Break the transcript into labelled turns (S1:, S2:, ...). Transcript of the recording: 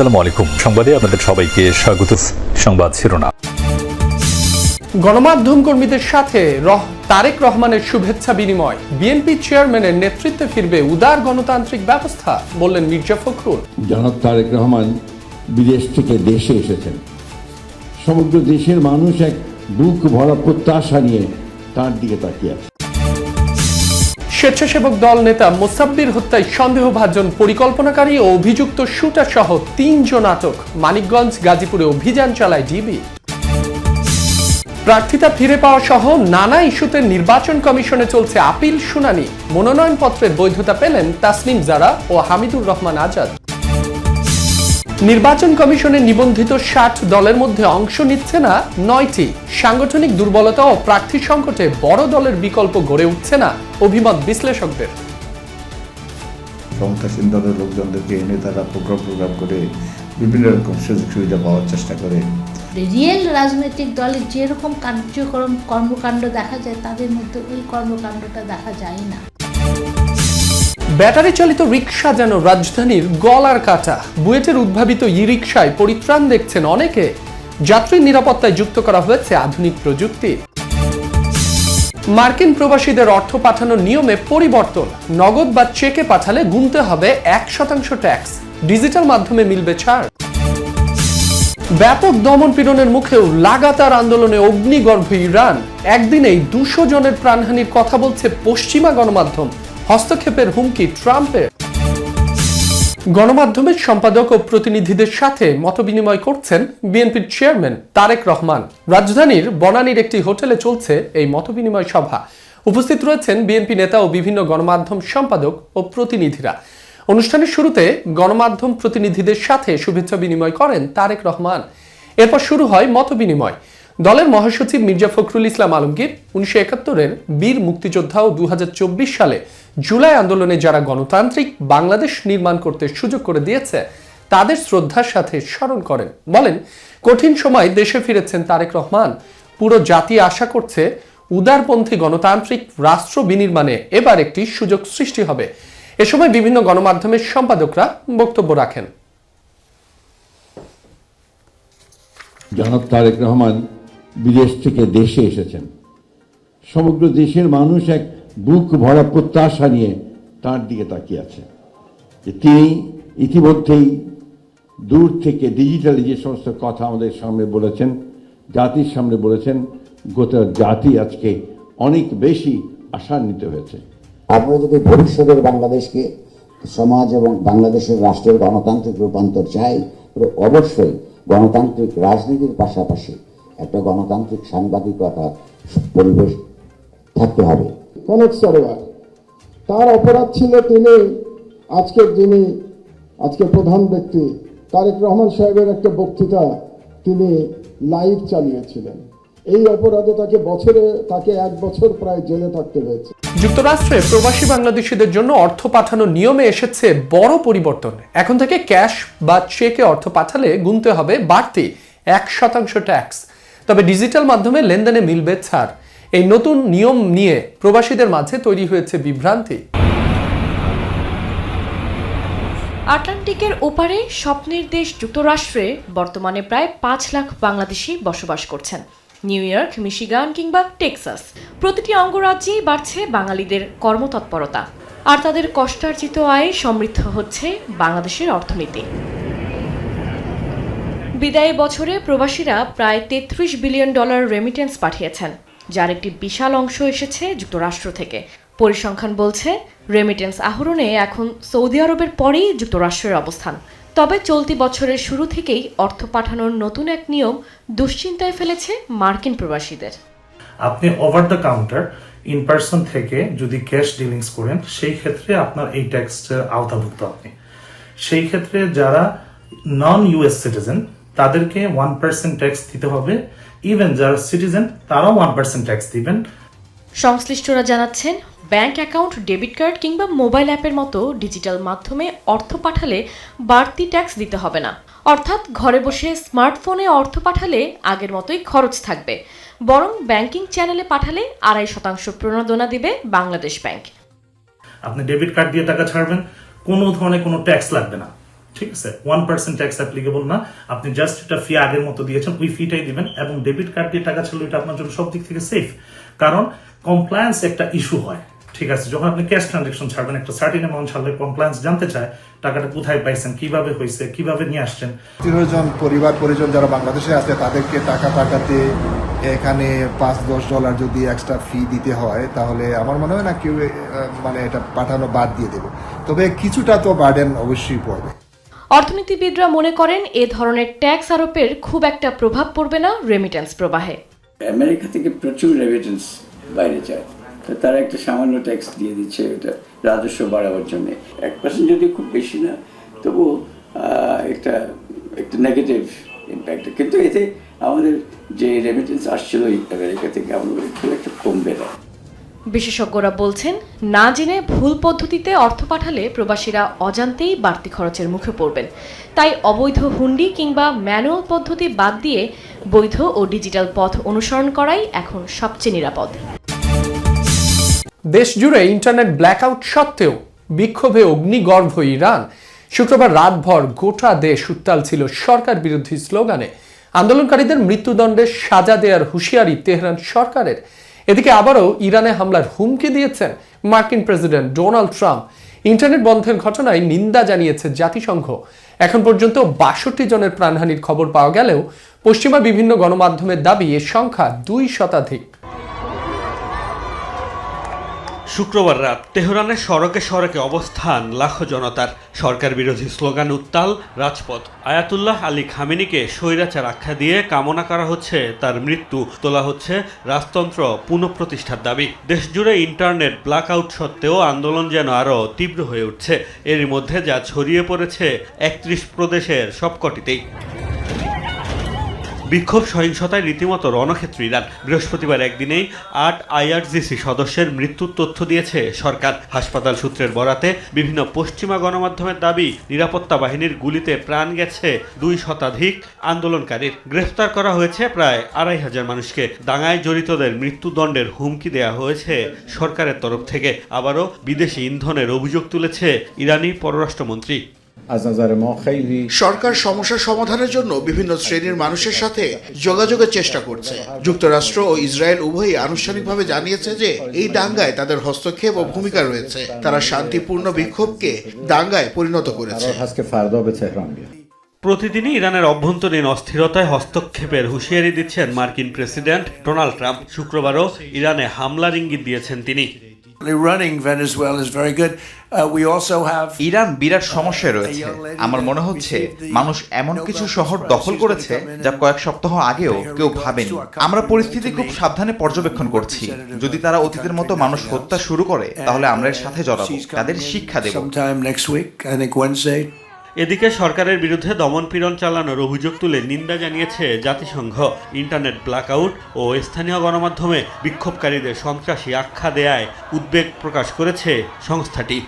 S1: আসসালামু আলাইকুম। সংবাদে আপনাদের সবাইকে স্বাগত। সংবাদ শিরোনাম।
S2: গণমাধ্যম কর্মীদের সাথে রহ তারেক রহমানের শুভেচ্ছা বিনিময়। বিএনপি চেয়ারম্যানের নেতৃত্বে ফিরবে উদার গণতান্ত্রিক ব্যবস্থা বললেন মির্জা ফখরুল।
S3: জনাব তারেক রহমান বিদেশ থেকে দেশে এসেছেন। সমগ্র দেশের মানুষ এক বুক ভরা প্রত্যাশা নিয়ে তার দিকে তাকিয়ে আছে।
S2: স্বেচ্ছাসেবক দল নেতা মোসাব্বির হত্যায় সন্দেহভাজন পরিকল্পনাকারী ও অভিযুক্ত শুটার সহ তিনজন আটক। মানিকগঞ্জ, গাজীপুরে অভিযান চালায় ডিবি। প্রার্থিতা ফিরে পাওয়া সহ নানা ইস্যুতে নির্বাচন কমিশনে চলছে আপিল শুনানি। মনোনয়নপত্রের বৈধতা পেলেন তাসনিম জারা ও হামিদুর রহমান আজাদ। নির্বাচন কমিশনে নিবন্ধিত ষাট দলের মধ্যে অংশ নিচ্ছে না নয়টি। সাংগঠনিক দুর্বলতা ও প্রার্থী সংকটে বড় দলের বিকল্প গড়ে উঠছে না অভিমত বিশ্লেষকদের।
S4: ক্ষমতাসীন দলের লোকজনদেরকে এনে তারা প্রোগ্রাম প্রোগ্রাম করে বিভিন্ন রকম সুযোগ সুবিধা পাওয়ার চেষ্টা করে।
S5: রিয়েল রাজনৈতিক দলের যেরকম কার্যক্রম কর্মকাণ্ড দেখা যায় তাদের মধ্যে ওই কর্মকাণ্ডটা দেখা যায় না।
S2: ব্যাটারি চালিত রিক্সা যেন রাজধানীর গলার কাটা। বুয়েটের উদ্ভাবিত ই রিক্সায় পরিত্রাণ দেখছেন অনেকে। যাত্রী নিরাপত্তায় যুক্ত করা হয়েছে আধুনিক প্রযুক্তি। মার্কিন প্রবাসীদের অর্থ পাঠানোর নিয়মে পরিবর্তন। নগদ বা চেকে পাঠালে গুনতে হবে এক শতাংশ ট্যাক্স। ডিজিটাল মাধ্যমে মিলবে ছাড়। ব্যাপক দমন পীড়নের মুখেও লাগাতার আন্দোলনে অগ্নিগর্ভ ইরান। একদিনেই দুশো জনের প্রাণহানির কথা বলছে পশ্চিমা গণমাধ্যম। হস্তক্ষেপের হুমকি ট্রাম্পের। গণমাধ্যমের সম্পাদক ও প্রতিনিধিদের সাথে মতবিনিময় করছেন বিএনপির চেয়ারম্যান তারেক রহমান। রাজধানীর বনানীর একটি হোটেলে চলছে এই মতবিনিময় সভা। উপস্থিত রয়েছেন বিএনপি নেতা ও বিভিন্ন গণমাধ্যম সম্পাদক ও প্রতিনিধিরা। অনুষ্ঠানের শুরুতে গণমাধ্যম প্রতিনিধিদের সাথে শুভেচ্ছা বিনিময় করেন তারেক রহমান। এরপর শুরু হয় মতবিনিময়। দলের মহাসচিব মির্জা ফখরুল ইসলাম আলমগীর উনিশশো একাত্তরের বীর মুক্তিযোদ্ধা ও দু সালে জুলাই আন্দোলনে যারা গণতান্ত্রিক বাংলাদেশ নির্মাণ করতে সুযোগ করে দিয়েছে, তাদের শ্রদ্ধার সাথে স্মরণ করেন। বলেন, কঠিন সময় দেশে ফিরেছেন তারেক রহমান। পুরো জাতি আশা করছে উদারপন্থী গণতান্ত্রিক রাষ্ট্র বিনির্মাণে এবার একটি সুযোগ সৃষ্টি হবে। এ সময় বিভিন্ন গণমাধ্যমের সম্পাদকরা বক্তব্য রাখেন।
S3: জনাব তারেক রহমান বিদেশ থেকে দেশে এসেছেন। সমগ্র দেশের মানুষ এক বুক ভরা প্রত্যাশা নিয়ে তার দিকে তাকিয়ে আছে। যে তিনি ইতিমধ্যেই দূর থেকে ডিজিটালি যে সমস্ত কথা আমাদের সামনে বলেছেন, জাতির সামনে বলেছেন, গোটা জাতি আজকে অনেক বেশি আশান্বিত হয়েছে।
S6: আমরা যদি ভবিষ্যতের বাংলাদেশকে সমাজ এবং বাংলাদেশের রাষ্ট্রের গণতান্ত্রিক রূপান্তর চাই অবশ্যই গণতান্ত্রিক রাজনীতির পাশাপাশি গণতান্ত্রিক সাংবাদিকতা পরিবেশ থাকতে হবে।
S7: কনক সরোয়ার। তার অপরাধ ছিল তিনি আজকের যিনি আজকে প্রধান ব্যক্তি তারেক রহমান সাহেবের একটা বক্তৃতা তিনি লাইভ চালিয়েছিলেন। এই অপরাধে তাকে বছরে তাকে এক বছর প্রায় জেলে থাকতে হয়েছে।
S2: যুক্তরাষ্ট্রে প্রবাসী বাংলাদেশিদের জন্য অর্থ পাঠানো নিয়মে এসেছে বড় পরিবর্তন। এখন থেকে ক্যাশ বা চেকে অর্থ পাঠালে গুনতে হবে বাড়তি এক শতাংশ ট্যাক্স। তবে ডিজিটাল মাধ্যমে লেনদেনে মিলবে ছাড়। এই নতুন নিয়ম নিয়ে প্রবাসীদের মাঝে তৈরি হয়েছে বিভ্রান্তি।
S8: আটলান্টিকের ওপারে স্বপ্নের দেশ যুক্তরাষ্ট্রে বর্তমানে প্রায় পাঁচ লাখ বাংলাদেশি বসবাস করছেন। নিউ ইয়র্ক, মিশিগান কিংবা টেক্সাস। প্রতিটি অঙ্গরাজ্যেই বাড়ছে বাঙালিদের কর্মতৎপরতা। আর তাদের কষ্টার্জিত আয়ে সমৃদ্ধ হচ্ছে বাংলাদেশের অর্থনীতি। বিদায়ী বছরে প্রবাসীরা প্রায় তেত্রিশ বিলিয়ন ডলার রেমিটেন্স পাঠিয়েছেন, যার একটি বিশাল অংশ এসেছে যুক্তরাষ্ট্র থেকে। পরিসংখ্যান বলছে রেমিটেন্স আহরণে এখন সৌদি আরবের পরেই যুক্তরাষ্ট্রের অবস্থান। তবে চলতি বছরের শুরু থেকেই অর্থ পাঠানোর নতুন এক নিয়ম দুশ্চিন্তায় ফেলেছে মার্কিন প্রবাসীদের।
S9: আপনি over the counter in person থেকে যদি ক্যাশ ডিলিংস করেন, সেই ক্ষেত্রে আপনার এই ট্যাক্সের আওতাভুক্ত আপনি। সেই ক্ষেত্রে যারা নন ইউএস সিটিজেন তাদেরকে ওয়ান পার্সেন্ট ট্যাক্স দিতে হবে। ইভেন যারা সিটিজেন তারাও ওয়ান পার্সেন্ট ট্যাক্স দিবেন।
S8: সংশ্লিষ্টরা জানাচ্ছেন ব্যাংক অ্যাকাউন্ট ডেবিট কার্ড কিংবা মোবাইল অ্যাপের মতো ডিজিটাল মাধ্যমে অর্থ পাঠালে বাড়তি ট্যাক্স দিতে হবে না। অর্থাৎ ঘরে বসে স্মার্টফোনে অর্থ পাঠালে আগের মতোই খরচ থাকবে। বরং ব্যাংকিং চ্যানেলে পাঠালে আড়াই শতাংশ প্রণোদনা দিবে বাংলাদেশ ব্যাংক
S9: আপনি ডেবিট কার্ড দিয়ে টাকা ছাড়বেন কোনো ধরনের কোনো ট্যাক্স লাগবে না। ঠিক আছে? ওয়ান পার্সেন্ট ট্যাক্স অ্যাপ্লিকেবল না। আপনি জাস্ট এটা ফি আগের মতো দিয়েছেন, ওই ফিটাই দিবেন এবং ডেবিট কার্ড দিয়ে টাকা ছিল, এটা আপনার জন্য সব দিক থেকে সেফ কারণ কমপ্লায়েন্স একটা ইস্যু হয়, ঠিক আছে? যখন আপনি ক্যাশ ট্রানজেকশন ছাড়বেন, একটা সার্টিন অ্যামাউন্ট ছাড়লে কমপ্লায়েন্স জানতে চায়, টাকাটা কোথায় পাইছেন, কীভাবে হয়েছে কীভাবে নিয়ে আসছেন।
S10: জন পরিবার, পরিজন যারা বাংলাদেশে আছে, তাদেরকে টাকা পাঠাতে এখানে পাঁচ, দশ ডলার যদি এক্সট্রা ফি দিতে হয়, তাহলে আমার মনে হয় না কেউ মানে এটা পাঠানো বাদ দিয়ে দেবে। তবে কিছুটা তো বার্ডেন অবশ্যই পড়বে।
S8: অর্থনীতিবিদরা মনে করেন এ ধরনের ট্যাক্স আরোপের খুব একটা প্রভাব পড়বে না রেমিটেন্স প্রবাহে।
S11: আমেরিকা থেকে প্রচুর রেমিটেন্স বাইরে যায়। তারা একটা সামান্য ট্যাক্স দিয়ে দিচ্ছে, এটা রাজস্ব বাড়াবার জন্য। এক পার্সেন্ট যদি খুব বেশি না, তবু একটা একটা নেগেটিভ ইম্প্যাক্ট কিন্তু এতে আমাদের যে রেমিটেন্স আসছিল আমেরিকা থেকে আমাদের খুব একটা কমবে না।
S8: বিশেষজ্ঞরা বলছেন, না জেনে ভুল পদ্ধতিতে অর্থ পাঠালে প্রবাসীরা অজান্তেই বাড়তি খরচের মুখে পড়বেন। তাই অবৈধ হুন্ডি কিংবা ম্যানুয়াল পদ্ধতি বাদ দিয়ে বৈধ ও ডিজিটাল পথ অনুসরণ করাই এখন সবচেয়ে নিরাপদ।
S2: দেশ জুড়ে ইন্টারনেট ব্ল্যাকআউট সত্ত্বেও বিক্ষোভে অগ্নিগর্ভ ইরান। শুক্রবার রাতভর গোটা দেশ উত্তাল ছিল সরকার বিরোধী স্লোগানে। আন্দোলনকারীদের মৃত্যুদণ্ডের সাজা দেওয়ার হুঁশিয়ারি তেহরান সরকারের। এদিকে আবারও ইরানে হামলার হুমকি দিয়েছেন মার্কিন প্রেসিডেন্ট ডোনাল্ড ট্রাম্প। ইন্টারনেট বন্ধের ঘটনায় নিন্দা জানিয়েছে জাতিসংঘ। এখন পর্যন্ত বাষট্টি জনের প্রাণহানির খবর পাওয়া গেলেও পশ্চিমা বিভিন্ন গণমাধ্যমের দাবি এর সংখ্যা দুই শতাধিক।
S12: শুক্রবার রাত তেহরানের সড়কে সড়কে অবস্থান, লাখো জনতার সরকার বিরোধী স্লোগান উত্তাল, রাজপথ। আয়াতুল্লাহ আলী খামেনিকে স্বৈরাচার আখ্যা দিয়ে কামনা করা হচ্ছে, তার মৃত্যু তোলা হচ্ছে রাজতন্ত্র পুনঃপ্রতিষ্ঠার দাবি। দেশজুড়ে ইন্টারনেট ব্ল্যাক আউট সত্ত্বেও আন্দোলন যেন আরও তীব্র হয়ে উঠছে, এরই মধ্যে যা ছড়িয়ে পড়েছে একত্রিশ প্রদেশের সবকটিতেই। বিক্ষোভ সহিংসতায় রীতিমতো রণক্ষেত্র ইরান। বৃহস্পতিবার একদিনেই আট আইআরজিসি সদস্যের মৃত্যুর তথ্য দিয়েছে সরকার। হাসপাতাল সূত্রের বরাতে বিভিন্ন পশ্চিমা গণমাধ্যমের দাবি, নিরাপত্তা বাহিনীর গুলিতে প্রাণ গেছে দুই শতাধিক আন্দোলনকারীর। গ্রেফতার করা হয়েছে প্রায় আড়াই হাজার মানুষকে। দাঙ্গায় জড়িতদের মৃত্যুদণ্ডের হুমকি দেওয়া হয়েছে সরকারের তরফ থেকে। আবারও বিদেশি ইন্ধনের অভিযোগ তুলেছে ইরানি পররাষ্ট্রমন্ত্রী।
S13: সরকার সমস্যা সমাধানের জন্য বিভিন্ন শ্রেণির মানুষের সাথে যোগাযোগের চেষ্টা করছে। যুক্তরাষ্ট্র ও ইসরায়েল উভয়ই আনুষ্ঠানিকভাবে জানিয়েছে যে এই দাঙ্গায় তাদের হস্তক্ষেপ ও ভূমিকা রয়েছে। তারা শান্তিপূর্ণ বিক্ষোভকে দাঙ্গায় পরিণত করেছে।
S12: প্রতিদিনই ইরানের অভ্যন্তরীণ অস্থিরতায় হস্তক্ষেপের হুঁশিয়ারি দিচ্ছেন মার্কিন প্রেসিডেন্ট ডোনাল্ড ট্রাম্প। শুক্রবারও ইরানে হামলার ইঙ্গিত দিয়েছেন তিনি।
S14: ইরান বিরাট সমস্যায় রয়েছে। আমার মনে হচ্ছে মানুষ এমন কিছু শহর দখল করেছে যা কয়েক সপ্তাহ আগেও কেউ ভাবেনি। আমরা পরিস্থিতি খুব সাবধানে পর্যবেক্ষণ করছি। যদি তারা অতীতের মতো মানুষ হত্যা শুরু করে তাহলে আমরা এর সাথে জড়াবো। তাদের শিক্ষা দেব।
S12: এদিকে সরকারের বিরুদ্ধে দমনপীড়ন চালানোর অভিযোগ তুলে নিন্দা জানিয়েছে জাতিসংঘ। ইন্টারনেট ব্ল্যাকআউট ও স্থানীয় গণমাধ্যমে বিক্ষোভকারীদের সন্ত্রাসী আখ্যা দেয়ায় উদ্বেগ প্রকাশ করেছে সংস্থাটি।